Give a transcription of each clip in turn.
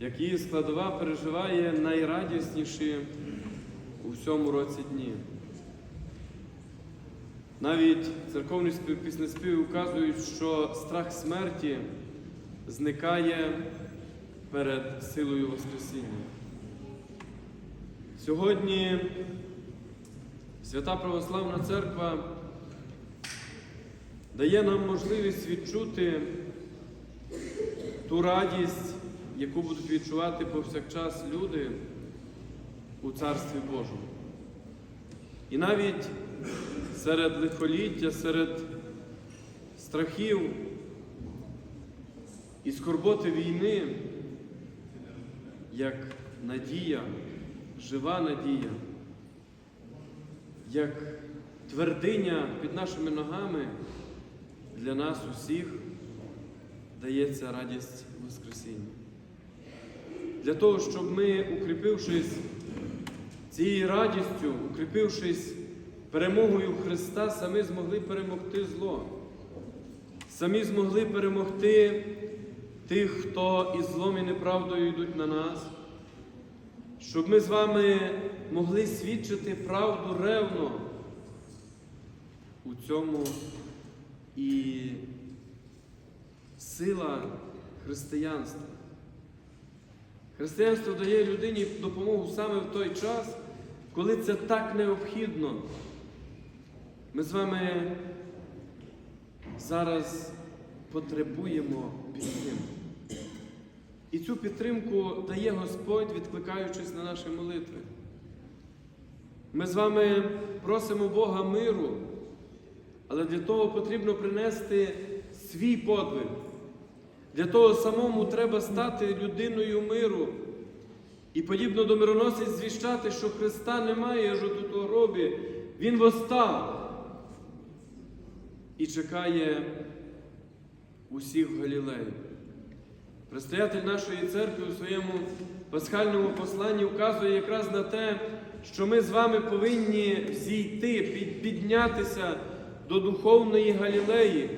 як її складова переживає найрадісніші у всьому році дні. Навіть церковні спів- піснеспіви вказують, що страх смерті зникає перед силою Воскресіння. Сьогодні Свята Православна Церква дає нам можливість відчути ту радість, яку будуть відчувати повсякчас люди у Царстві Божому. І навіть серед лихоліття, серед страхів і скорботи війни, як надія, жива надія, як твердиня під нашими ногами для нас усіх дається радість Воскресіння. Для того, щоб ми, укріпившись цією радістю, укріпившись перемогою Христа, самі змогли перемогти зло, самі змогли перемогти тих, хто із злом і неправдою йдуть на нас, щоб ми з вами могли свідчити правду ревно у цьому і сила християнства. Християнство дає людині допомогу саме в той час, коли це так необхідно. Ми з вами зараз потребуємо підтримки. І цю підтримку дає Господь, відкликаючись на наші молитви. Ми з вами просимо Бога миру, але для того потрібно принести свій подвиг. Для того самому треба стати людиною миру. І подібно до мироносець звіщати, що Христа немає аж тут у гробі, Він восстав і чекає усіх в Галілеї. Предстоятель нашої церкви у своєму пасхальному посланні вказує якраз на те, що ми з вами повинні зійти, піднятися до духовної Галілеї,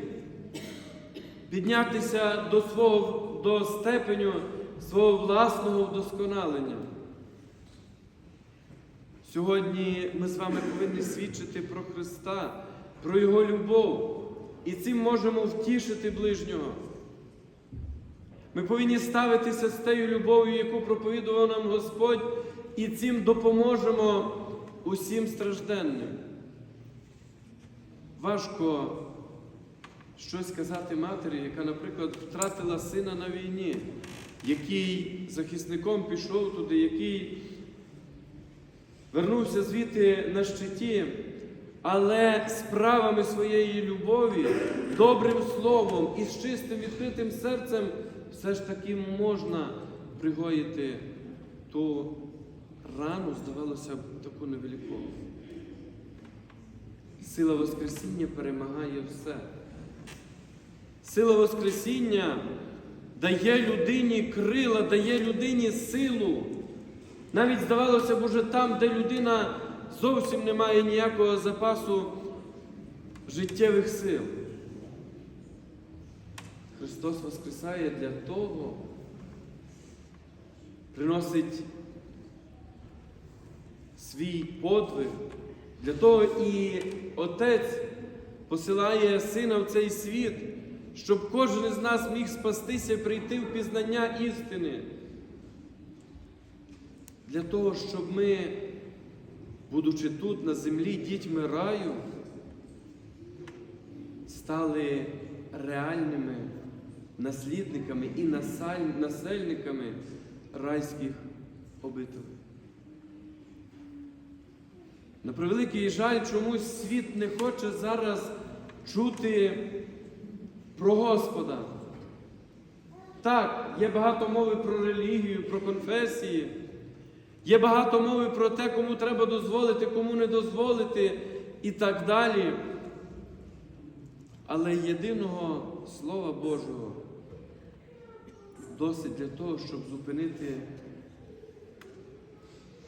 піднятися до свого до степеню свого власного вдосконалення. Сьогодні ми з вами повинні свідчити про Христа, про Його любов, і цим можемо втішити ближнього. Ми повинні ставитися з тією любов'ю, яку проповідував нам Господь, і цим допоможемо усім стражденним. Важко щось сказати матері, яка, наприклад, втратила сина на війні, який захисником пішов туди, який вернувся звідти на щиті, але справами своєї любові, добрим словом і з чистим відкритим серцем все ж таки можна пригоїти ту рану, здавалося б, таку невелику. Сила Воскресіння перемагає все. Сила Воскресіння дає людині крила, дає людині силу. Навіть здавалося б, уже там, де людина зовсім не має ніякого запасу життєвих сил. Христос Воскресає для того, приносить свій подвиг, для того і Отець посилає Сина в цей світ, щоб кожен із нас міг спастися і прийти в пізнання істини. Для того, щоб ми, будучи тут на землі дітьми раю, стали реальними наслідниками і насельниками райських обителей. На превеликий жаль, чомусь світ не хоче зараз чути про Господа. Так, є багато мови про релігію, про конфесії, є багато мови про те, кому треба дозволити, кому не дозволити і так далі. Але єдиного Слова Божого досить для того, щоб зупинити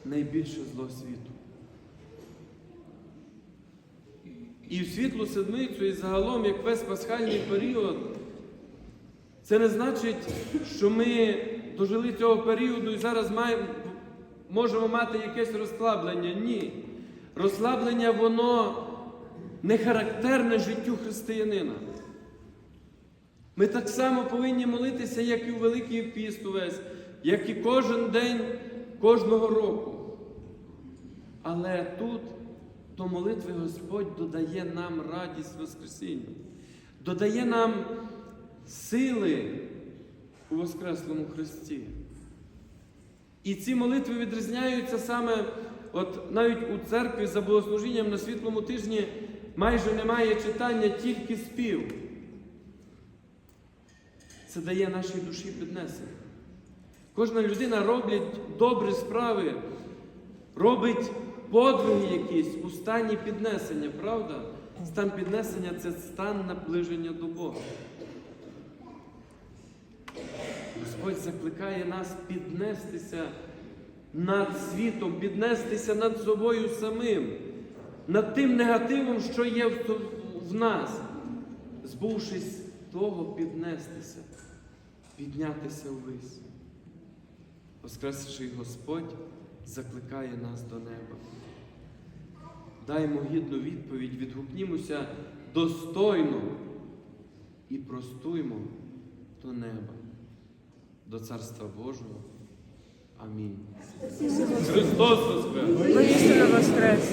найбільше зло світу. І в світлу седмицю, і загалом, як весь пасхальний період, це не значить, що ми дожили цього періоду і зараз маємо, можемо мати якесь розслаблення. Ні. Розслаблення воно не характерне життю християнина. Ми так само повинні молитися, як і у Великий піст увесь, як і кожен день кожного року. Але тут до молитви Господь додає нам радість Воскресіння, додає нам сили у Воскреслому Христі. І ці молитви відрізняються саме, от навіть у церкві за богослужінням на світлому тижні майже немає читання, тільки спів. Це дає нашій душі піднесення. Кожна людина робить добрі справи, робить подвиги якісь у стані піднесення, правда? Стан піднесення це стан наближення до Бога. Господь закликає нас піднестися над світом, піднестися над собою самим, над тим негативом, що є в нас, збувшись того, піднестися, піднятися ввись. Воскресший Господь закликає нас до неба. Даймо гідну відповідь, відгукнімося достойно і простуймо до неба, до Царства Божого. Амінь. Христос Воскрес! Воістину воскрес!